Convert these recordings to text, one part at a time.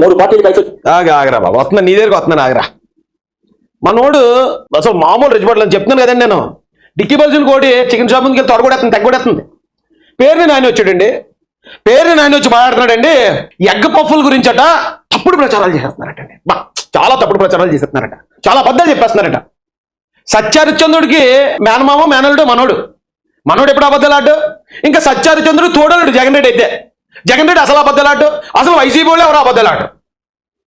మూడు పార్టీలు కలిసి ఆగా ఆగరా బాబు. వస్తున్నా నీ దగ్గరికి వస్తున్నాను ఆగరా. మనోడు అసలు మామూలు రిజిబట్లు చెప్తున్నాను కదండి నేను. డిక్కీ బల్సిన కోడి చికెన్ షాప్ ముందుకి వెళ్ళి తొడగొడేస్తుంది తగ్గొడేస్తుంది పేరుని నాయన వచ్చాడండి. పేరుని నాయన వచ్చి మాట్లాడుతున్నాడండి. ఎగ్ పఫ్ఫుల గురించట తప్పుడు ప్రచారాలు చేసేస్తున్నారటండి బా చాలా తప్పుడు ప్రచారాలు చేసేస్తున్నారట చాలా అబద్ధాలు చెప్పేస్తున్నారట. సత్యహరిచంద్రుడికి మేనమామ మేనలుడు మనోడు. మనోడు ఎప్పుడు అబద్ధాలాడు ఇంకా సత్యహరిచంద్రుడు తోడలుడు జగన్ రెడ్డి అయితే. జగన్ రెడ్డి అసలు అబద్ధాలాడు అసలు వైసీపీ వాళ్ళు ఎవరు అబద్ధాలాడు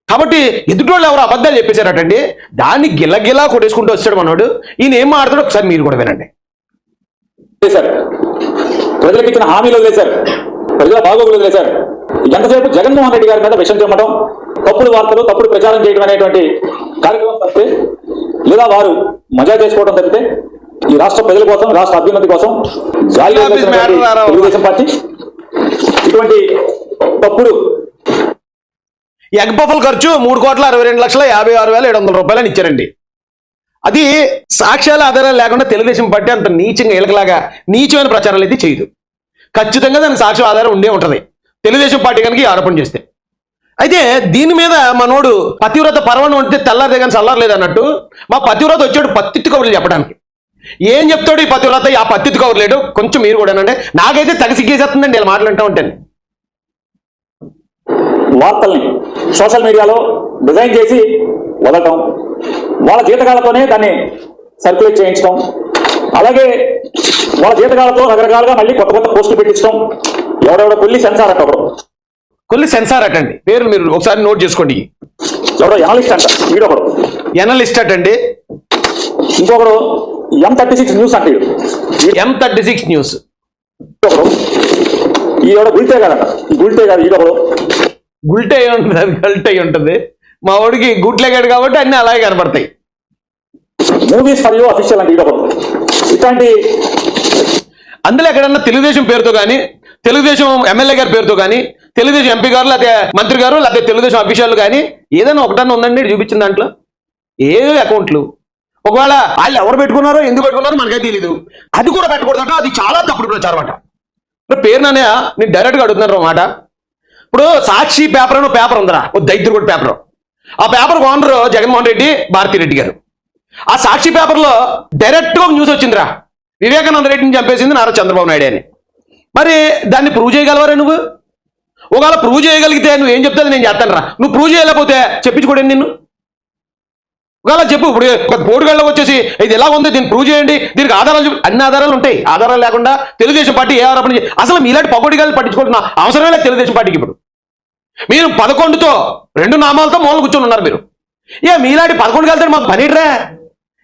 కాబట్టి ఎదుటోళ్ళు ఎవరు అబద్ధాలు చెప్పేశారటండి? దాన్ని గిల్లగిల్లా కొట్టేసుకుంటూ వచ్చాడు మనోడు. ఈయన ఏం మాట్లాడతాడో ఒకసారి మీరు కూడా వినండి. వదిలేశారు ప్రజలకు ఇచ్చిన హామీలు వదిలేశారు ప్రజల బాగోగులు వదిలేశారు ఎంతసేపు జగన్మోహన్ రెడ్డి గారి మీద విషం చెమ్మటం తప్పుడు వార్తలు తప్పుడు ప్రచారం చేయడం అనేటువంటి కార్యక్రమం తప్పితే లేదా వారు మజా చేసుకోవడం తప్పితే ఈ రాష్ట్ర ప్రజల కోసం రాష్ట్ర అభ్యున్నతి కోసం? తెలుగుదేశం పార్టీ ఒకప్పుడు. ఎగ్ పఫల్ ఖర్చు మూడు కోట్ల అరవై రెండు లక్షల యాభై ఆరు వేల ఏడు వందల రూపాయలని ఇచ్చారండి. అది సాక్ష్యాల ఆధారాలు లేకుండా తెలుగుదేశం పార్టీ అంత నీచంగా ఇలకలాగా నీచమైన ప్రచారాలు అయితే చేయదు. ఖచ్చితంగా దానికి సాక్ష్యం ఆధారం ఉండే ఉంటుంది. తెలుగుదేశం పార్టీ కనుక ఈ ఆరోపణ చేస్తే. అయితే దీని మీద మనోడు పతివ్రత పర్వం ఉంటే తెల్లారిదే కానీ చల్లారలేదు అన్నట్టు మా పతివ్రత వచ్చాడు పత్తిత్తు కబుర్లు చెప్పడానికి. ఏం చెప్తాడు ఈ పతివ్రత? ఆ పత్తిత్తు కబురు లేడు కొంచెం మీరు కూడా అంటే నాకైతే తగసిగ్గేసేస్తుందండి ఇలా మాట్లాడుతూ ఉంటాను వార్తల్ని సోషల్ మీడియాలో డిజైన్ చేసి వదలటం వాళ్ళ జీతకాలతోనే దాన్ని సర్క్యులేట్ చేయించడం అలాగే వాళ్ళ జీతకాలతో రకరకాలుగా మళ్ళీ కొత్త కొత్త పోస్టులు పెట్టించడం ఎవడెవడో కొల్లి సెన్సార్ అంట ఒకడు. కొల్లి సెన్సార్ అటండి పేరు మీరు ఒకసారి నోట్ చేసుకోండి. ఎవడో ఎనలిస్ట్ అంట వీడొకడు ఎనలిస్ట్ అటండి ఇంకొకడు ఎం థర్టీ సిక్స్ న్యూస్ అంటే. ఎం థర్టీ సిక్స్ న్యూస్ ఈ గుల్టే కాదంట ఈ గుల్టే కాదు వీడొకడు గుల్టే అయి ఉంటుంది అది గల్ట్ అయి ఉంటుంది. మా వాడికి గుట్లేగాడు కాబట్టి అన్ని అలాగే కనబడతాయి మూవీస్ ఫర్ యూ అఫీషియల్ అంటే ఇట్లాంటి అందులో ఎక్కడన్నా తెలుగుదేశం పేరుతో కానీ తెలుగుదేశం ఎమ్మెల్యే గారి పేరుతో కానీ తెలుగుదేశం ఎంపీ గారు లేకపోతే మంత్రి గారు లేకపోతే తెలుగుదేశం అఫీషియల్ కానీ ఏదైనా ఒకటన్నా ఉందండి చూపించిన దాంట్లో? ఏ అకౌంట్లు. ఒకవేళ వాళ్ళు ఎవరు పెట్టుకున్నారో ఎందుకు పెట్టుకున్నారో మనకైతే తెలీదు. అది కూడా పెట్టకూడదట అది చాలా తప్పుడు ప్రచారం అంట. ఇప్పుడు పేరు నానే నేను డైరెక్ట్గా అడుగుతున్నాను మాట. ఇప్పుడు సాక్షి పేపర్ అని పేపర్ ఉందిరా. ఓ దైత్రుడు పేపర్ ఆ పేపర్ ఓనర్ జగన్మోహన్ రెడ్డి భారతిరెడ్డి గారు. ఆ సాక్షి పేపర్లో డైరెక్ట్గా ఒక న్యూస్ వచ్చిందిరా. వివేకానంద రెడ్డిని చంపేసింది నారా చంద్రబాబు నాయుడు అని. మరి దాన్ని ప్రూవ్ చేయగలవరా నువ్వు? ఒకవేళ ప్రూవ్ చేయగలిగితే నువ్వు ఏం చెప్తుంది నేను చేస్తాను రా నువ్వు ప్రూవ్ చేయలేకపోతే చెప్పించుకోండి నిన్ను? ఒకవేళ చెప్పు ఇప్పుడు ఒక బోర్డుగళ్ళకి వచ్చేసి ఇది ఎలా ఉంది దీన్ని ప్రూవ్ చేయండి. దీనికి ఆధారాలు అన్ని ఆధారాలు ఉంటాయి. ఆధారాలు లేకుండా తెలుగుదేశం పార్టీ ఏ ఆరోపణ చేయ- అసలు మీలాంటి పకోడిగాళ్ళు పట్టించుకుంటున్న అవసరమే లేదు తెలుగుదేశం పార్టీకి ఇప్పుడు. మీరు పదకొండుతో రెండు నామాలతో మూల కూర్చొని ఉన్నారు మీరు. ఏ మీలాంటి పదకొండు కలితే మాకు పనిడ్రా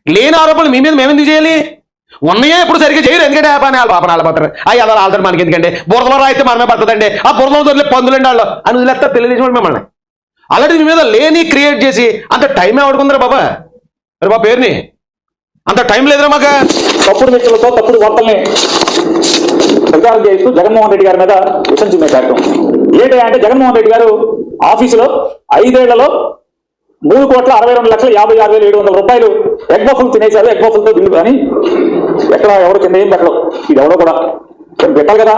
లేని ఆరోపణలు మీ మీద మేమెందుకు చేయాలి? ఉన్నాయే ఇప్పుడు సరిగ్గా చేయరు ఎందుకంటే ఆ పని వాళ్ళ పాపన వాళ్ళు పోతారు అలా ఆల్తారు మనకి ఎందుకంటే బురదలో రాయితే మనమే పడుతుందండి. ఆ బురదలో దొరికి పందులండి వాళ్ళు. అని వదిలేస్తారు తెలుగుదేశం మిమ్మల్ని. అలాంటి మీద లేని క్రియేట్ చేసి అంత టైమే ఎవడుకుందరా బాబా? మరి బాబా పేరుని. అంత టైం లేదురా మాకు. తప్పుడు వ్యక్తులతో తప్పుడు వార్తల్ని ప్రచారం చేస్తూ జగన్మోహన్ రెడ్డి గారి మీద విషం చిమ్మే కార్యక్రమం ఏంటి అంటే జగన్మోహన్ రెడ్డి గారు ఆఫీసులో ఐదేళ్ళలో మూడు కోట్ల అరవై రెండు లక్షల యాభై ఆరు వేల ఏడు వందల రూపాయలు ఎగ్ బఫులు తినేశారు. ఎగ్ బఫులతో బిల్లు కానీ ఎక్కడ ఎవరు కింద ఏం పెట్టడం ఇది ఎవడో కూడా. పెట్టాలి కదా.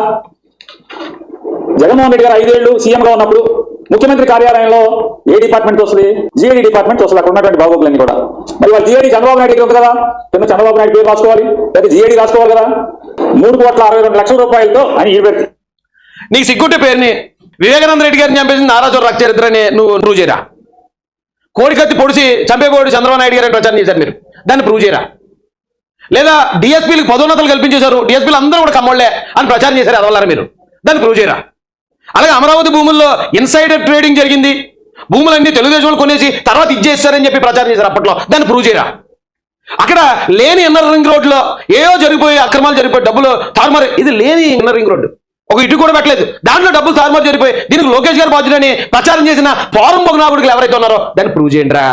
జగన్మోహన్ రెడ్డి గారు ఐదేళ్ళు సీఎంగా ఉన్నప్పుడు ముఖ్యమంత్రి కార్యాలయంలో ఏ డిపార్ట్మెంట్ వస్తుంది? జిఐడి డిపార్ట్మెంట్ వస్తుంది. అక్కడ ఉన్నటువంటి బాగోగులన్నీ కూడా. మరి వాళ్ళు జిఐడి చంద్రబాబు నాయుడు ఉంది కదా? కింద చంద్రబాబు నాయుడు పేరు రాసుకోవాలి. లేదా జిఐడి రాసుకోవాలి కదా? మూడు కోట్ల అరవై రెండు లక్షల రూపాయలతో అని ఈ నీకు సిగ్గుంటే పేరుని వివేకానంద రెడ్డి గారిని చంపేసింది నారాజు రక్త చరిత్ర నువ్వు ప్రూవ్ చేయరా? కోడికత్తి పొడిచి చంపేపోడు చంద్రబాబు నాయుడు గారిని ప్రచారం చేశారు మీరు. దాన్ని ప్రూవ్ చేయరా? లేదా డిఎస్పీలకు పదోన్నతలు కల్పించేశారు. డిఎస్పీలు అందరూ కూడా కమ్మోళ్ళే అని ప్రచారం చేశారు. అదవల్లారా మీరు? దాన్ని ప్రూవ్ చేయరా? అలాగే అమరావతి భూముల్లో ఇన్సైడర్ ట్రేడింగ్ జరిగింది. భూములన్నీ తెలుగుదేశం వాళ్ళు కొనేసి తర్వాత ఇచ్చేస్తారని చెప్పి ప్రచారం చేశారు అప్పట్లో. దాన్ని ప్రూవ్ చేయరా? అక్కడ లేని ఇన్నర్ రింగ్ రోడ్లో ఏవో జరిగిపోయి అక్రమాలు జరిగిపోయి డబ్బులు తారుమారు ఇది లేని ఇన్నర్ రింగ్ రోడ్డు ఒక ఇటు కూడా పెట్టలేదు. దాంట్లో డబ్బులు తారుమారు జరిగిపోయి దీనికి లోకేష్ గారు బాధ్యులని ప్రచారం చేసిన పోరం పొగనాగుడికి ఎవరైతే ఉన్నారో దాన్ని ప్రూవ్ చేయండిరా.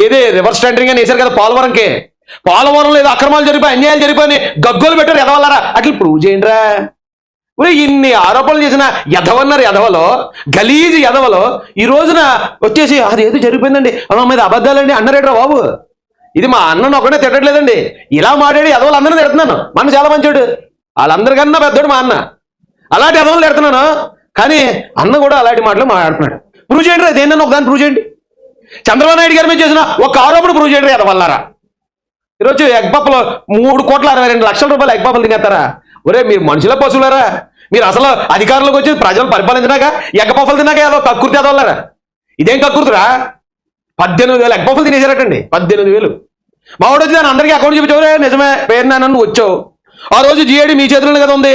ఇదే రివర్స్ టెండరింగ్ అని వేశారు కదా పోలవరంకి. పోలవరంలో ఏదో అక్రమాలు జరిగిపోయి అన్యాయాలు జరిగిపోయి గగ్గోలు పెట్టారు. ఎదవాలరా అట్లా ప్రూవ్ చేయండిరా. ఇన్ని ఆరోపణలు చేసిన ఎదవన్నారు ఎదవలో గలీజు ఎదవలో ఈ రోజున వచ్చేసి అది ఏదో జరిగిపోయిందండి. అమ్మ మీద అబద్ధాలండి అన్నారేట్రా బాబు. ఇది మా అన్నను ఒకటే తిట్టట్లేదండి. ఇలా మాట్లాడి ఎదవలు అందరినీ తిడుతున్నాను. మన చాలా మంచోడు. వాళ్ళందరికన్నా పెద్దోడు మా అన్న. అలాంటి ఎదవలు తిడుతున్నాను. కానీ అన్న కూడా అలాంటి మాటలు మాట్లాడుతున్నాడు. ప్రూవ్ చేయండి రా ఒక ఒకదాన్ని ప్రూవ్ చేయండి. చంద్రబాబు నాయుడు గారి మీద చేసిన ఒక ఆరోపణ ప్రూవ్ చేయండి రా వల్లారా ఈరోజు ఎగ్ మూడు కోట్ల అరవై రెండు లక్షల రూపాయలు ఎగ్ తినేస్తారా? ఒరే మీరు మనుషుల పశువులరా? మీరు అసలు అధికారంలోకి వచ్చి ప్రజలు పరిపాలించినాక ఎగ్గపఫలు తిన్నాక ఏదో కక్కుర్తి అదవల్లారా ఇదేం కక్కుర్తురా? పద్దెనిమిది వేలు ఎగ్గపఫలు తినేసారటండి పద్దెనిమిది వేలు. మా వాడు వచ్చి అందరికీ అకౌంట్ చూపించవరే నిజమే పేరు నాన్న నువ్వు వచ్చావు. ఆ రోజు జిఐడి మీ చేతుల్లో కదా ఉంది.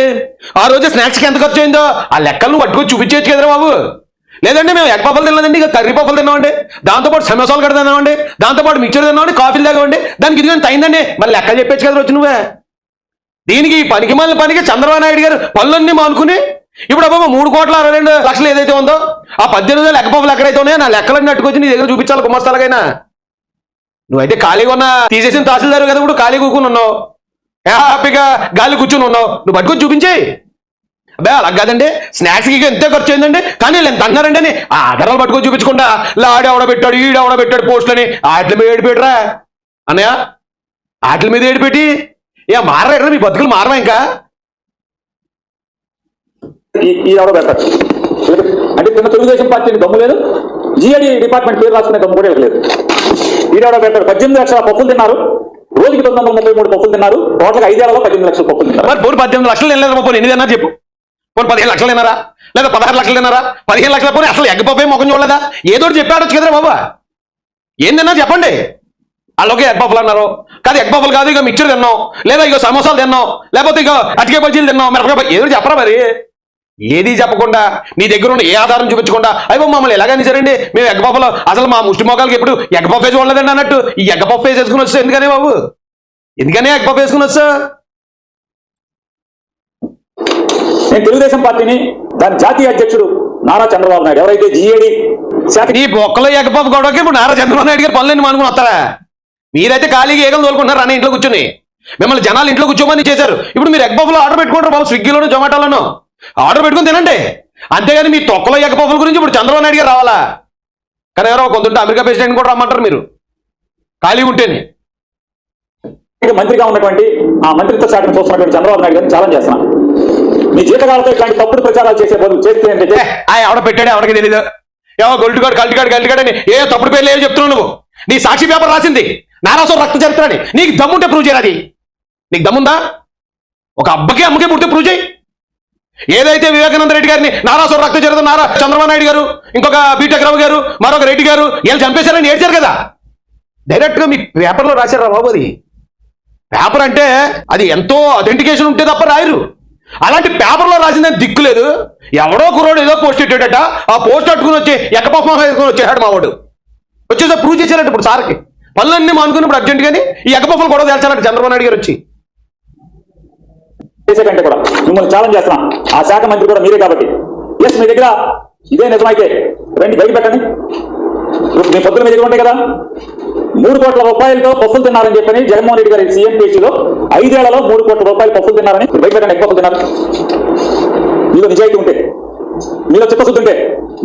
ఆ రోజు స్నాక్స్కి ఎంత ఖర్చు అయిందో ఆ లెక్కలు నువ్వు పట్టుకొని చూపించేయచ్చు కదరా బాబు. లేదంటే మేము ఎగ్ పప్పులు తినలేదండి ఇక కర్రీ పప్పులు తిన్నామండి. దాంతోపాటు సమోసాలు కడ తిన్నామండి. దాంతోపాటు మిక్చర్ తిన్నామండి కాఫీలు తాగామండి. దానికి ఇదిగో అయిందండి. మళ్ళీ లెక్కలు చెప్పేచ్చు కదా వచ్చి నువ్వే. దీనికి ఈ పనికి మళ్ళీ పనికి చంద్రబాబు నాయుడు గారు పనులన్నీ మానుకుని ఇప్పుడు అబ్బాబా మూడు కోట్ల అరవై రెండు లక్షలు ఏదైతే ఉందో ఆ పద్దెనిమిది వేల లెక్క ఎక్కడైతే ఉన్నాయో నా లెక్కలన్నీ అట్టుకొచ్చి నీ దగ్గర చూపించాలి కుమ్మస్తాలకైనా నువ్వైతే ఖాళీగా ఉన్న తీసేసిన తహసీల్దారు కదా ఇప్పుడు ఖాళీ కూకుని ఉన్నావు. హ్యాపీగా గాలి కూర్చుని ఉన్నావు. నువ్వు పట్టుకొని చూపించేయి. అబ్బే అలా కాదండి. స్నాక్స్కి ఎంత ఖర్చు అయిందండి. కానీ వీళ్ళు ఎంత అన్నారండి అని ఆ ఆధారాలు పట్టుకొని చూపించకుండా లాడి ఎవడ పెట్టాడు ఈడ ఎవడ పెట్టాడు పోస్టులని. ఆటల మీద ఏడిపెట్టరా అన్నయ్య ఆటల మీద ఏడిపెట్టి ఏ ఎక్కడ మీ బతుకులు మారవా ఇంకా? ఈ ఎవరో పెడతారు. అంటే చిన్న తెలుగుదేశం పార్టీని దమ్ము లేదు. జిఐడి డిపార్ట్మెంట్ పేరు రాసుకునే దమ్ము కూడా లేదు. ఈడెవడో పెడతారు. పద్దెనిమిది లక్షల పప్పులు తిన్నారు. రోజుకి తొమ్మిది వందల ముప్పై మూడు పప్పులు తిన్నారు. టోటల్గా ఐదేళ్ళలో పద్దెనిమిది లక్షల పప్పులు తిన్నారు. మరి పోనీ పద్దెనిమిది లక్షలు తినలేదు పోనీ ఎన్ని తిన్నారు చెప్పు. పోనీ పదిహేను లక్షలు తిన్నారా? లేదా పదహారు లక్షలు తిన్నారా? పదిహేను లక్షల పోనీ అసలు ఎగ్గపప్పే మొఖం చూడలేదా? ఏదో చెప్పాడొచ్చు కదరా బాబా. ఏం తిన్నా చెప్పండి వాళ్ళకి ఎగ్ పఫ్లు అన్నారు. కాదు ఎగ్ పఫ్లు కాదు ఇక మిక్చర్ తిన్నాం. లేదా ఇక సమోసాలు తిన్నాం. లేకపోతే ఇక అటికే బజ్జీలు తిన్నాం. మిరపకాయ ఏదో చెప్పరా మరి? ఏది చెప్పకుండా నీ దగ్గర ఉన్న ఏ ఆధారం చూపించకుండా అయ్యో మమ్మల్ని ఎలాగని సరండి మేము ఎగ్ పఫ్లు అసలు మా ముష్టి మొక్కలకి ఎప్పుడు ఎగ్ పఫ్ వేసి చూడలేదండి అన్నట్టు. ఈ ఎగ్ పఫ్ వేసి వేసుకుని వచ్చా ఎందుకనే బాబు? ఎందుకనే ఎగ్ పఫ్ వేసుకుని వచ్చా నేను తెలుగుదేశం పార్టీని దాని జాతీయ అధ్యక్షుడు నారా చంద్రబాబు నాయుడు. ఎవరైతే జిఏడి నీ బొక్కలో ఎగ్గపప్పు గొడవకి ఇప్పుడు నారా చంద్రబాబు నాయుడు గారు పనులన్నీ మానుకుని వస్తారా? మీరైతే ఖాళీగా ఏగలు తోలుకుంటున్నారు అన్న ఇంట్లో కూర్చొని. మిమ్మల్ని జనాలు ఇంట్లో కూర్చోమని చేశారు. ఇప్పుడు మీరు ఎగ్ పఫ్లో ఆర్డర్ పెట్టుకుంటారు బాబు స్విగ్గీలోను జొమాటోలోను. ఆర్డర్ పెట్టుకుని తినండి. అంతేగాని మీ తొక్కలో ఎగ్ పఫ్ల గురించి ఇప్పుడు చంద్రబాబు నాయుడు గారు రావాలా? కానీ ఎవరో కొంత అమెరికా ప్రెసిడెంట్ కూడా రమ్మంటారు మీరు. ఖాళీగా ఉంటేనే. మంత్రిగా ఉన్నటువంటి ఆ మంత్రిత్వ శాఖను చూస్తున్నటువంటి చంద్రబాబు నాయుడు గారిని ఛాలెంజ్ చేస్తున్నాను మీ జీతకాలతో ఇట్లాంటి తప్పుడు ప్రచారాలు చేసే బదులు చేస్తే ఏంటంటే ఏ, ఆ ఎవడ పెట్టాడు ఎవరికి తెలీదు. ఏవో గొల్టుగాడు కల్టిగాడు గల్టిగాడు అని ఏ తప్పుడు పేర్లు ఏవో చెప్తున్నావు నువ్వు. నీ సాక్షి పేపర్ రాసింది. నారాసు రక్త చరిత్ర అని నీకు దమ్ముంటే ప్రూవ్ చేయాలి అది నీకు దమ్ముందా ఒక అబ్బకి అమ్మకి పుడితే ప్రూవ్ చేయి. ఏదైతే వివేకానంద రెడ్డి గారిని నారాసు రక్త చరిత్ర నారా చంద్రబాబు నాయుడు గారు ఇంకొక బీటెక్ రావు గారు మరొక రెడ్డి గారు వీళ్ళు చంపేశారని ఏడ్చారు కదా. డైరెక్ట్గా మీ పేపర్లో రా బాబు అది? పేపర్ అంటే అది ఎంతో అథెంటికేషన్ ఉంటే తప్ప రాయరు. అలాంటి పేపర్లో రాసిందని దిక్కు లేదు. ఎవడో కుర్రోడు ఏదో పోస్ట్ పెట్టాడట. ఆ పోస్ట్ అట్టుకుని వచ్చి ఎక్కపఫం వేసుకుని వచ్చేసాడు మావాడు వచ్చేసా ప్రూవ్ చేశారట ఇప్పుడు సార్కి. పనులన్నీ మానుకున్నప్పుడు అర్జెంట్ గానీ ఈ ఎక్కపఫలు కూడా తేల్చాలంటే చంద్రబాబు నాయుడు గారు వచ్చి. చేసే కంటే కూడా మిమ్మల్ని ఛాలెంజ్ చేస్తున్నాం. ఆ శాఖ మంత్రి కూడా మీరే కాబట్టి. ఎస్ మీ దగ్గర ఇదే నిజమైతే. రండి బయట పెట్టండి. మీ పొద్దున మీ దగ్గర ఉంటాయి కదా. మూడు కోట్ల రూపాయలతో పప్పులు తిన్నారని చెప్పని జగన్మోహన్ రెడ్డి గారి సీఎం పేజీలో ఐదేళ్ళలో మూడు కోట్ల రూపాయలు పప్పులు తిన్నారని బయట పెట్టండి ఎక్కువ తిన్నారు. మీలో నిజాయితీ ఉంటే. మీలో చిత్తశుద్ధి ఉంటే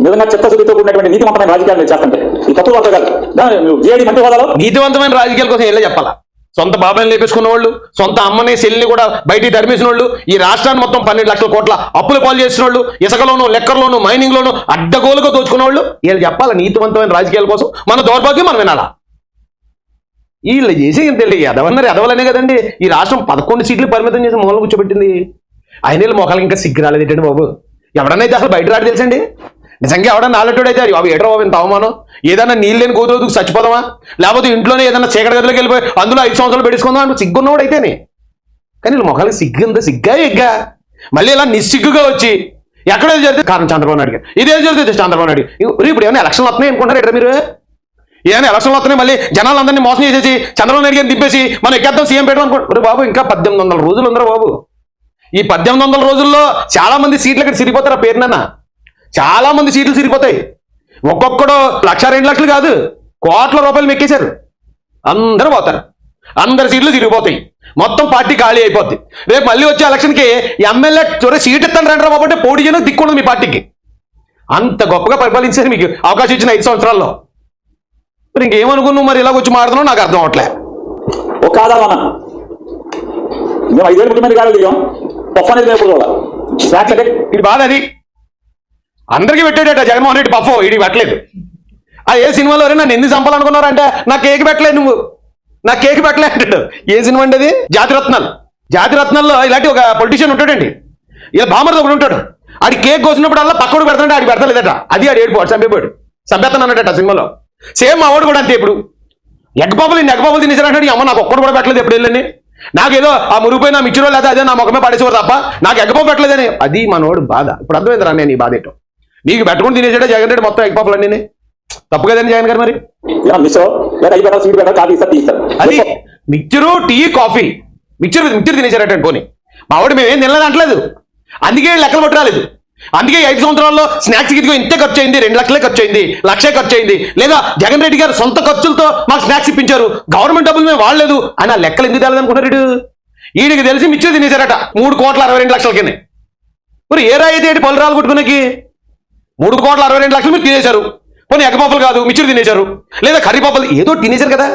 నిజంగా చిత్తశుద్ధితో కూడినటువంటి నీతివంతమైన రాజకీయాలు మీరు చేస్తుంటే ఈ తప్పు వార్త కాదు. జేడీ మంత్రి హోదాలో? నీతివంతమైన రాజకీయాల కోసం ఎలా చెప్పాలా? సొంత బాబాయిని లేపేసుకున్న వాళ్ళు సొంత అమ్మని చెల్లిని కూడా బయటికి తరిమేసిన వాళ్ళు ఈ రాష్ట్రాన్ని మొత్తం పన్నెండు లక్షల కోట్ల అప్పులు పాలు చేసిన వాళ్ళు ఇసుకలోను లెక్కర్లోను మైనింగ్ లోను అడ్డగోలుగా దోచుకున్న వాళ్ళు వీళ్ళు చెప్పాలా నీతివంతమైన రాజకీయాల కోసం? మన దౌర్భాగ్యం మనం వినాలా? వీళ్ళు చేసి తెలియదు ఎదవన్నారు ఎదవలనే కదండి. ఈ రాష్ట్రం పదకొండు సీట్లు పరిమితం చేసి మూలం కూర్చోబెట్టింది. ఆయన వీళ్ళ మొఖాలకి ఇంకా సిగ్గు రాలేదు ఏంటండి బాబు? ఎవడనైతే అసలు బయట రాడు తెలుసండి? నిజంగా ఎవడన్నా నాలెటోడు అవి బాబు ఏటో బాబు ఇంత అవమానం? ఏదైనా నీళ్ళు లేని కూతురు చచ్చిపోదామా? లేకపోతే ఇంట్లోనే ఏదైనా చీకటి గదిలోకి వెళ్ళిపోయి అందులో ఐదు సంవత్సరాలు పెట్టుకుందాం అంటే సిగ్గున్నవాడు అయితేనే. కానీ వీళ్ళ మొఖాలకి సిగ్గు ఉందా? సిగ్గా ఎగ్గా? మళ్ళీ ఇలా నిస్సిగ్గుగా వచ్చి ఎక్కడ జరిగితే కారణం చంద్రబాబు నాయుడు గారు. ఇదేం జరిగితే చంద్రబాబు నాయుడు ఇప్పుడు ఇప్పుడు ఏమైనా ఎలక్షన్లు వస్తున్నాయి అనుకుంటారు ఎక్కడ మీరు? ఏమైనా ఎలక్షన్లు వస్తున్నాయి మళ్ళీ జనాలందరినీ మోసం చేసేసి చంద్రబాబు నాయుడు గారిని దింపేసి మనం ఎక్కేద్దాం సీఎం పెట్టడం అనుకుంటారు బాబు ఇంకా పద్దెనిమిది వందల రోజులు ఉందరా బాబు. ఈ పద్దెనిమిది వందల రోజుల్లో చాలా మంది సీట్లు ఇక్కడ సిరిపోతారు ఆ పేరునన్నా చాలా మంది సీట్లు సిరిపోతాయి. ఒక్కొక్కడు లక్ష రెండు లక్షలు కాదు కోట్ల రూపాయలు మెక్కేశారు. అందరూ పోతారు. అందరి సీట్లు తిరిగిపోతాయి. మొత్తం పార్టీ ఖాళీ అయిపోద్ది. రేపు మళ్ళీ వచ్చే ఎలక్షన్కి ఎమ్మెల్యే చొరే సీట్ ఇస్తాను రండి బాబు పోటీ చేయను దిక్కుండదు మీ పార్టీకి. అంత గొప్పగా పరిపాలించారు మీకు అవకాశం ఇచ్చిన ఐదు సంవత్సరాల్లో. మరి ఇంకేమనుకున్నావు మరి ఇలా వచ్చి మాడుతున్నావు నాకు అర్థం అవట్లే. ఒక ఆధారం అన్న మేము ఐదేళ్ళు ముఖ్యమంత్రి గారు పప్పు అనేది మేము స్నాక్స్ అంటే ఇది బాధ అది. అందరికీ పెట్టాడట జగన్మోహన్ రెడ్డి బఫో ఇది పెట్టలేదు. ఆ ఏ సినిమాలో నన్ను ఎందుకు చంపాలనుకున్నారంటే నా కేక్ పెట్టలేదు నువ్వు. నా కేక్ పెట్టలే అంటాడు. ఏ సినిమా అండి అది? జాతిరత్నాలు. జాతిరత్నాల్లో ఇలాంటి ఒక పొలిటీషియన్ ఉంటాడండి. ఇలా బామర్ది ఒకడు ఉంటాడు. ఆడి కేక్ కోసినప్పుడు అలా పక్కడు పెడతాడు ఆడికి పెడతలేదట. అది ఆడు ఏడిపోడు చంపేపోయాడు. చంపేస్తాను అన్నట్టు సినిమాలో. సేమ్ మా వాడు కూడా అంతే ఇప్పుడు. ఎగ్గబాబులు ఎగ్గబాబులు తినేసారంటే అమ్మ నాకు ఒక్కడు కూడా పెట్టలేదు ఎప్పుడు వెళ్ళని నాకేదో ఆ మురిగిపోయిన మిచ్చిరో లేదా అదే నా ముఖమే పడేసేవారు తప్ప నాకు ఎగ్ పాప పెట్టలేదని. అది మనోడు బాధ. ఇప్పుడు అర్థమైందిరా నేను ఈ బాధ ఏంటో. నీకు పెట్టుకుని తినేసాడే జగన్ రెడ్డి మొత్తం ఎగ్ పాపలు అన్నీ తప్పు కదండి జగన్ గారు మరి? అది mixture tea coffee. Mixture mixture తినేసారట పోనీ. మా వాడు మేమేం తినలేదు అంటలేదు. అందుకే లెక్కలు పట్టురాలేదు అందుకే ఐదు సంవత్సరాల్లో స్నాక్స్ ఇదిగో ఇంతే ఖర్చు అయింది రెండు లక్షలే ఖర్చు అయింది లక్షే ఖర్చు అయింది లేదా జగన్ రెడ్డి గారు సొంత ఖర్చులతో మాకు స్నాక్స్ ఇప్పించారు. గవర్నమెంట్ డబ్బులు మేము వాడలేదు. అని ఆ లెక్కలు ఎందుకు తెలియదు అనుకుంటారు ఈయనకి తెలిసి మిచ్చి తినేశారట మూడు కోట్ల అరవై రెండు లక్షల కింద. మరి ఏ రాయితే అయితే ఏంటి పళ్ళు కొట్టుకునేకి? మూడు కోట్ల అరవై రెండు లక్షలు మీరు తినేశారు. కొన్ని ఎగ్గపప్పులు కాదు మిక్చర్ తినేశారు. లేదా కర్రీపప్పులు ఏదో తినేశారు కదా.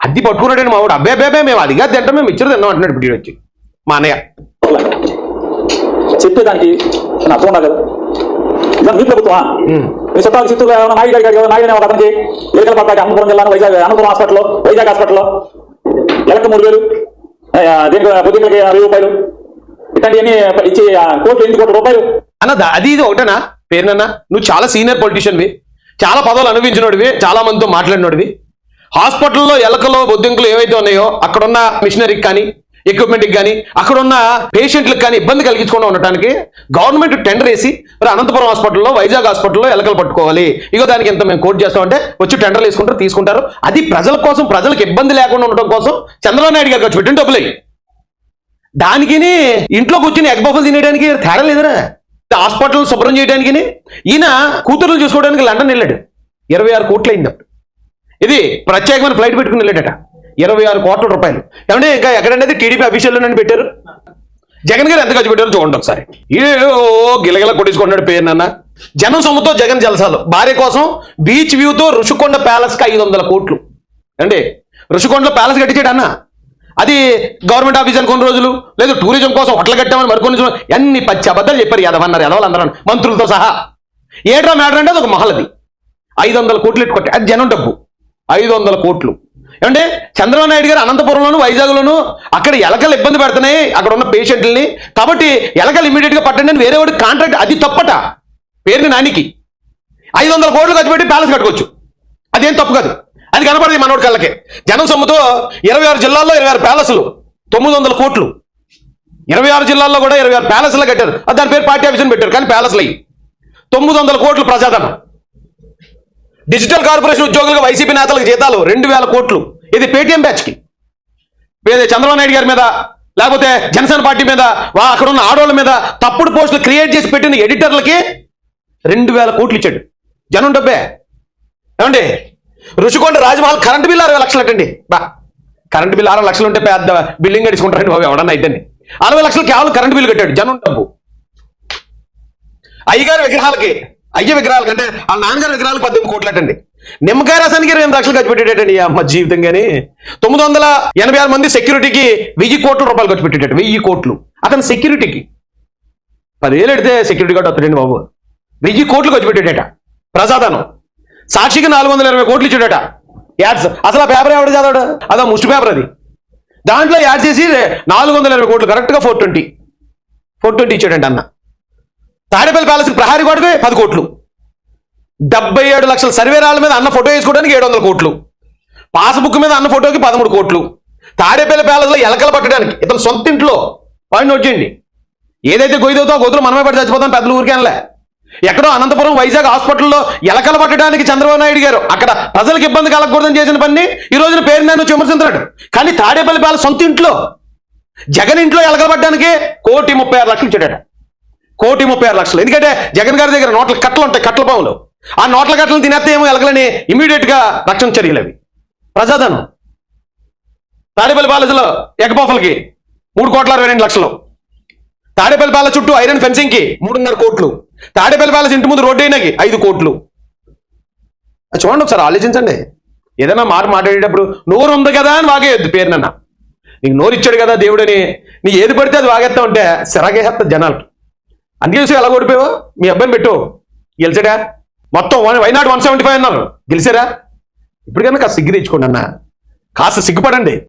అద్దె పట్టుకున్నాడండి మా వాడు? అబ్బాయి అబ్బాయి మేము అదిగా తింటాం మేము ఇచ్చారు తిన్నాం అంటున్నాడు ఇప్పుడు వచ్చి. మా అన్నయ్య. చెప్పేదానికి నా అర్థం ఉన్నా కదా ఇదా మీ ప్రభుత్వమా. మీ చుట్టాలు చిత్తూరు ఏమైనా నాయుడు ఏమైనా నాయుడు ఒక అతనికి ఎలకల పట్టాకి అనంతపురం జిల్లా వైజాగ్ అనంతపురం హాస్పిటల్లో వైజాగ్ హాస్పిటల్లో ఎలక మూడు వేలు దీనికి వెయ్యి రూపాయలు ఇట్లాంటివన్నీ ఇచ్చి కోట్లు ఎనిమిది కోట్ల రూపాయలు. అన్న దా- అది ఇది ఒకటేనా? పేరునన్నా? నువ్వు చాలా సీనియర్ పొలిటీషియన్వి. చాలా పదవులు అనుభవించినోడివి చాలా మందితో మాట్లాడినోడివి. హాస్పిటల్లో ఎలకలో బొద్దింకులు ఏవైతే ఉన్నాయో అక్కడున్న మిషనరీకి కానీ ఎక్విప్మెంట్కి కానీ అక్కడున్న పేషెంట్లకు కానీ ఇబ్బంది కలిగించకుండా ఉండటానికి గవర్నమెంట్ టెండర్ వేసి మరి అనంతపురం హాస్పిటల్లో వైజాగ్ హాస్పిటల్లో ఎలకలు పట్టుకోవాలి. ఇగో దానికి ఎంత మేము కోర్టు చేస్తామంటే వచ్చి టెండర్లు వేసుకుంటారు తీసుకుంటారు. అది ప్రజల కోసం ప్రజలకు ఇబ్బంది లేకుండా ఉండటం కోసం చంద్రబాబు నాయుడు గారు ఖర్చు పెట్టిన డబ్బులే. దానికి ఇంట్లో కూర్చుని ఎగ్ బఫలు తినేయడానికి తేడా లేదురా. హాస్పిటల్ శుభ్రం చేయడానికి ఈయన కూతుర్లు చూసుకోవడానికి లండన్ వెళ్ళాడు. ఇరవై ఆరు కోట్లు అయింది అప్పుడు. ఇది ప్రత్యేకమైన ఫ్లైట్ పెట్టుకుని వెళ్ళాడట. ఇరవై ఆరు కోట్ల రూపాయలు. ఏమంటే ఇంకా ఎక్కడనేది టీడీపీ అఫీషియల్లోనే పెట్టారు? జగన్ గారు ఎంత ఖర్చు పెట్టారో చూడండి ఒకసారి. ఈ గిలగిల కొట్టించుకున్నాడు పేరు నాన్న. జనం సొమ్ముతో జగన్ జలసాలు. భార్య కోసం బీచ్ వ్యూతో రుషికొండ ప్యాలెస్కి ఐదు వందల కోట్లు. అండి రుషికొండలో ప్యాలెస్ కట్టించాడు అన్న. అది గవర్నమెంట్ ఆఫీస్ అని కొన్ని రోజులు లేదు టూరిజం కోసం హోటల్ కట్టామని మరికొన్ని రోజులు అన్ని పచ్చి అబద్ధాలు చెప్పారు యాదవన్నారు యాదవాళ్ళు అందరూ మంత్రులతో సహా. ఏట్రా మ్యాటర్ అంటే అది ఒక మహల్ అది ఐదు వందల కోట్లు ఎట్టుకొట్టి అది జనం డబ్బు. ఐదు వందల కోట్లు. ఏమంటే చంద్రబాబు నాయుడు గారు అనంతపురంలోను వైజాగ్లోను అక్కడ ఎలకలు ఇబ్బంది పెడుతున్నాయి. అక్కడ ఉన్న పేషెంట్లని. కాబట్టి ఎలకలు ఇమీడియట్గా పట్టండి అని వేరే వాడికి కాంట్రాక్ట్ అది తప్పట. పేరుని నానికి. ఐదు వందల కోట్లు ఖర్చు పెట్టి ప్యాలెస్ కట్టుకోవచ్చు. అదేం తప్పు కాదు. అది కనపడదు మనోడి కళ్ళకి. జనం సొమ్ముతో ఇరవై ఆరు జిల్లాల్లో ఇరవై ఆరు ప్యాలెస్లు తొమ్మిది వందల కోట్లు. ఇరవై ఆరు జిల్లాల్లో కూడా ఇరవై ఆరు ప్యాలెస్లు కట్టారు. దాని పేరు పార్టీ ఆఫీస్ పెట్టారు. కానీ ప్యాలెస్లు అయ్యి. తొమ్మిది వందల కోట్లు ప్రజాధనం డిజిటల్ కార్పొరేషన్ ఉద్యోగులకు వైసీపీ నేతలకు జీతాలు రెండు వేల కోట్లు. ఇది పేటీఎం బ్యాచ్కి వేరే చంద్రబాబు నాయుడు గారి మీద లేకపోతే జనసేన పార్టీ మీద వా అక్కడ ఉన్న ఆడవాళ్ళ మీద తప్పుడు పోస్టులు క్రియేట్ చేసి పెట్టిన ఎడిటర్లకి రెండు వేల కోట్లు ఇచ్చాడు. జనం డబ్బే. ఏమండి? రుషికొండ రాజమహల్ కరెంట్ బిల్లు అరవై లక్షలు అటండి. బా కరెంట్ బిల్లు అరవై లక్షలు ఉంటే పెద్ద బిల్డింగ్ గడుచుకుంటారండి బాబు ఎవడన్నా అయితే అరవై లక్షలు కేవలం కరెంట్ బిల్లు కట్టాడు. జనం డబ్బు. అయ్యగారి విగ్రహాలకి అయ్య విగ్రహాలు అంటే వాళ్ళ నాన్నగారి విగ్రహాలు పద్దెనిమిది కోట్లటండి. నిమ్మకాయ రసానికి ఇరవై లక్షలు ఖర్చు పెట్టేటండి అమ్మ జీవితం కానీ తొమ్మిది వందల ఎనభై ఆరు మంది సెక్యూరిటీకి వెయ్యి కోట్ల రూపాయలు ఖర్చు పెట్టేటట్టు వెయ్యి కోట్లు. అతను సెక్యూరిటీకి. పదివేలు ఎడితే సెక్యూరిటీ గార్డ్ వస్తాడండి బాబు. వెయ్యి కోట్లు ఖర్చు పెట్టేటట. ప్రజాధనం సాక్షికి నాలుగు వందల ఇరవై కోట్లు ఇచ్చాడట. యాడ్స్. అసలు ఆ పేపర్ ఎవడు చదవడు? అదో ముష్టి పేపర్ అది. దాంట్లో యాడ్ చేసి నాలుగు వందల ఇరవై కోట్లు కరెక్ట్గా ఫోర్ ట్వంటీ. ఫోర్ ట్వంటీ ఇచ్చాడంట అన్న. తాడేపల్లి ప్యాలెస్ ప్రహారీ గోడకి పది కోట్లు. డెబ్బై ఏడు లక్షల సర్వేరాల మీద అన్న ఫోటో వేసుకోవడానికి ఏడు వందల కోట్లు. పాస్బుక్ మీద అన్న ఫోటోకి పదమూడు కోట్లు. తాడేపల్లి ప్యాలెస్లో ఎలకలు పట్టడానికి ఇతను సొంత ఇంట్లో. పాయింట్ నోట్ చేయండి. ఏదైతే గొయ్యతో గొంతులు మనమే పడి చచ్చిపోతాం పెద్దలు ఊరికేనలే ఎక్కడో అనంతపురం వైజాగ్ హాస్పిటల్లో ఎలకలు పట్టడానికి చంద్రబాబు నాయుడు గారు అక్కడ ప్రజలకు ఇబ్బంది కలగకూడదని చేసిన పని ఈ రోజున పేరు నేను విమర్శించాడు కానీ తాడేపల్లి ప్యాలెస్ సొంత ఇంట్లో. జగన్ ఇంట్లో ఎలకలు పట్టడానికి కోటి ముప్పై ఆరు లక్షలు ఇచ్చాడట. కోటి ముప్పై ఆరు లక్షలు. ఎందుకంటే జగన్ గారి దగ్గర నోట్ల కట్టలు ఉంటాయి కట్టల పావులు ఆ నోట్ల కట్టలు తినేస్తే ఏమో ఎలగలని ఇమీడియట్గా రక్షణ చర్యలు అవి. ప్రజాధనం. తాడేపల్లి బాలజీలో ఎగపోఫలకి మూడు కోట్ల అరవై రెండు లక్షలు. తాడేపల్లి బాల చుట్టూ ఐరన్ ఫెన్సింగ్కి మూడున్నర కోట్లు. తాడేపల్లి బాలజీ ఇంటి ముందు రోడ్డు అయినకి ఐదు కోట్లు. చూడండి ఒకసారి ఆలోచించండి. ఏదైనా మాట మాట్లాడేటప్పుడు నోరు ఉంది కదా అని వాగేయద్దు పేరు నన్న నీకు నోరు ఇచ్చాడు కదా దేవుడని నీ ఏది పడితే అది వాగేస్తా ఉంటే సిరగేస్తా జనాలు. అందుకే చూసి ఎలా ఓడిపోయావు? మీ అబ్బాయిని పెట్టు. గెలిచాడా? మొత్తం one why not one seventy five అన్నారు. గెలిచారా ఇప్పటికైనా కాస్త సిగ్గు తెచ్చుకోండి అన్న. కాస్త సిగ్గుపడండి.